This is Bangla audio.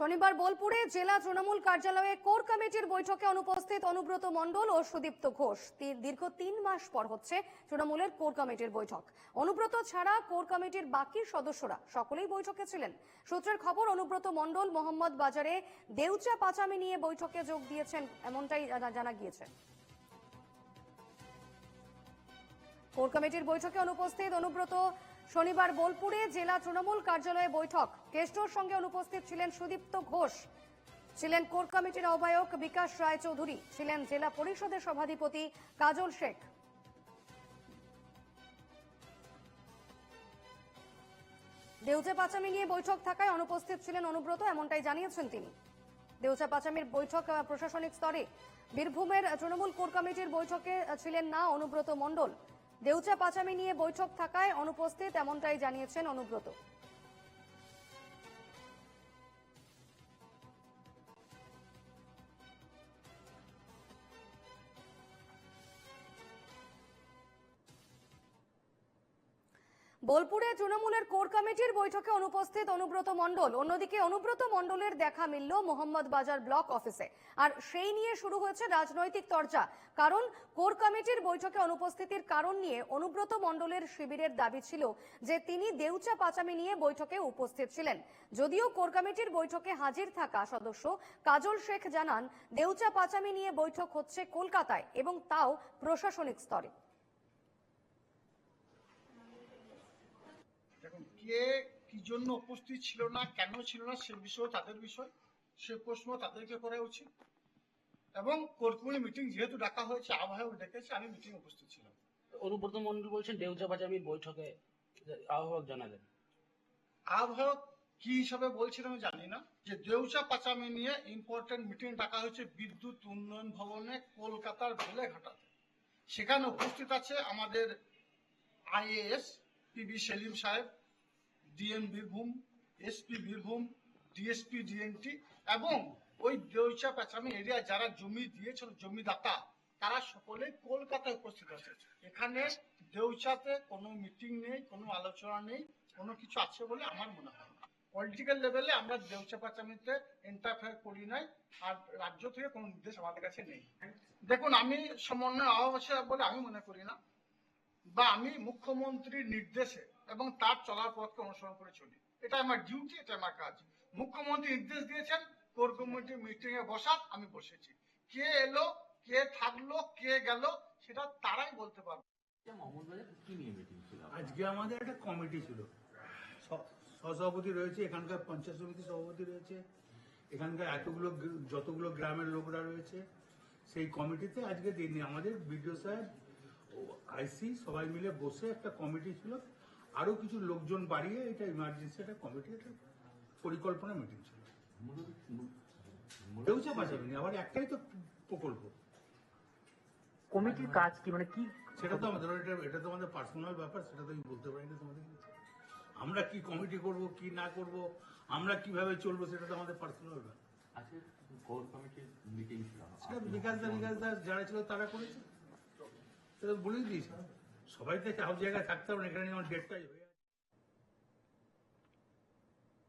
শনিবার বোলপুরে জেলা তৃণমূল কার্যালয়ে কোর কমিটির বৈঠকে অনুপস্থিত অনুব্রত মণ্ডল ও সুদীপ্ত ঘোষ। দীর্ঘ তিন মাস পর হচ্ছে তৃণমূলের কোর কমিটির বৈঠক। অনুব্রত ছাড়া কোর কমিটির বাকি সদস্যরা সকলেই বৈঠকে ছিলেন। সূত্রের খবর, অনুব্রত মণ্ডল মোহাম্মদ বাজারে দেউচা পাচামি নিয়ে বৈঠকে যোগ দিয়েছেন এমনটাই জানা- গিয়েছে। কোর কমিটির বৈঠকে অনুপস্থিত অনুব্রত শনিবার বোলপুরে জেলা তৃণমূল কার্যালয়ে বৈঠক। কেষ্টর সঙ্গে অনুপস্থিত ছিলেন সুদীপ্ত ঘোষ। ছিলেন কোর কমিটির আহ্বায়ক বিকাশ রায়চৌধুরী। ছিলেন জেলা পরিষদের সভাধিপতি কাজল শেখ। দেউচা পাচামি নিয়ে বৈঠক থাকায় অনুপস্থিত ছিলেন অনুব্রত, এমনটাই জানিয়েছেন তিনি। দেউচা পাচামির বৈঠক প্রশাসনিক স্তরে। বীরভূমের তৃণমূল কোর কমিটির বৈঠকে ছিলেন না অনুব্রত মণ্ডল। দেউচা পাচামি নিয়ে বৈঠক থাকায় অনুপস্থিত এমনটাই জানিয়েছেন অনুব্রত। বোলপুরে তৃণমূলের কোর কমিটির বৈঠকে অনুপস্থিত অনুব্রত মণ্ডল। অন্যদিকে অনুব্রত মণ্ডলের দেখা মিলল মোহাম্মদ বাজার ব্লক অফিসে। আর সেই নিয়ে শুরু হয়েছে রাজনৈতিক চর্চা কারণ কোর কমিটির বৈঠকে অনুপস্থিতির কারণ নিয়ে অনুব্রত মণ্ডলের শিবিরের দাবি ছিল যে তিনি দেউচা পাচামি নিয়ে বৈঠকে উপস্থিত ছিলেন। যদিও কোর কমিটির বৈঠকে হাজির থাকা সদস্য কাজল শেখ জানান, দেউচা পাচামি নিয়ে বৈঠক হচ্ছে কলকাতায় এবং তাও প্রশাসনিক স্তরে। কে কি জন্য উপস্থিত ছিল না কেন ছিল না সে বিষয় তাদের বিষয় সে প্রশ্ন তাদেরকে করা উচিত। এবং কর্মী মিটিং যেহেতু ডাকা হয়েছে আহ্বায়ক ডেকেছে আমি মিটিং উপস্থিত ছিলাম। অনুব্রত মন্ডল বলছেন দেউচা পাচামির বৈঠকে আহ্বায়ক জানালেন। আহ্বায়ক কি হিসাবে বলছেন আমি জানি না যে দেউচা পাচামি নিয়ে ইম্পর্টেন্ট মিটিং ডাকা হয়েছে বিদ্যুৎ উন্নয়ন ভবনে কলকাতার বেলেঘাটাতে। সেখানে উপস্থিত আছে আমাদের আইএএস পিবি সেলিম সাহেব DM Birbhum SP Birbhum, DSP, DNT এবং ওই দেউচা পাচামি এরিয়া যারা জমি দিয়েছিল, জমিদাতা, তারা সকলে কলকাতায় উপস্থিত আছে। এখানে দেউচাতে কোনো মিটিং নেই, কোনো আলোচনা নেই, কোনো কিছু আছে বলে আমার মনে হয় পলিটিক্যাল লেভেলে আমরা দেউচা পাচামিতে ইন্টারফেয়ার করি নাই, আর রাজ্য থেকে কোনো নির্দেশ আমাদের কাছে নেই। দেখুন, আমি সমন্বয় অভাব বলে আমি মনে করি না। বা আমি মুখ্যমন্ত্রীর নির্দেশে এবং তার চলার পথকে অনুসরণ করে চলি। এটা আমার ডিউটি এটা আমার কাজ। মুখ্যমন্ত্রী নির্দেশ দিয়েছেন কোর কমিটি মিটিং এ বসা আমি বসেছি। কে এলো কে থাকল কে গেল সেটা তারাই বলতে পারবে। আজকে আমাদের একটা কমিটি ছিল। স- সহসভাপতি রয়েছে এখানকার পঞ্চায়েত সমিতি সভাপতি রয়েছে এখানকার এতগুলো যতগুলো গ্রামের লোকরা রয়েছে। সেই কমিটিতে আজকে দিন আমাদের বিডিও সাহেব আইসি সবাই মিলে বসে একটা কমিটি ছিল। আরও কিছু লোকজন বাড়িয়ে এটা ইমার্জেন্সি একটা কমিটি একটা পরিকল্পনা মিটিং ছিল। কেউচা পাঠাবেনি আবার একটাই তো প্রকল্প। কমিটির কাজ কি মানে কি? সেটা তো আমাদের এটা এটা তো আমাদের পার্সোনাল ব্যাপার সেটা তো আমি বলতে পারি না তোমাদের। আমরা কি কমিটি করব কি না করব আমরা কীভাবে চলবো সেটা তো আমাদের পার্সোনাল ব্যাপার। আজকে কোর কমিটির মিটিং ছিল। সেটা বিকাশ দা বিকাশ দা যারা ছিল তারা করেছে। বলেই দিয়েছে। সবাই তো এক জায়গায় থাকতে হবে এখানে যেমন ডেটটাই হয়ে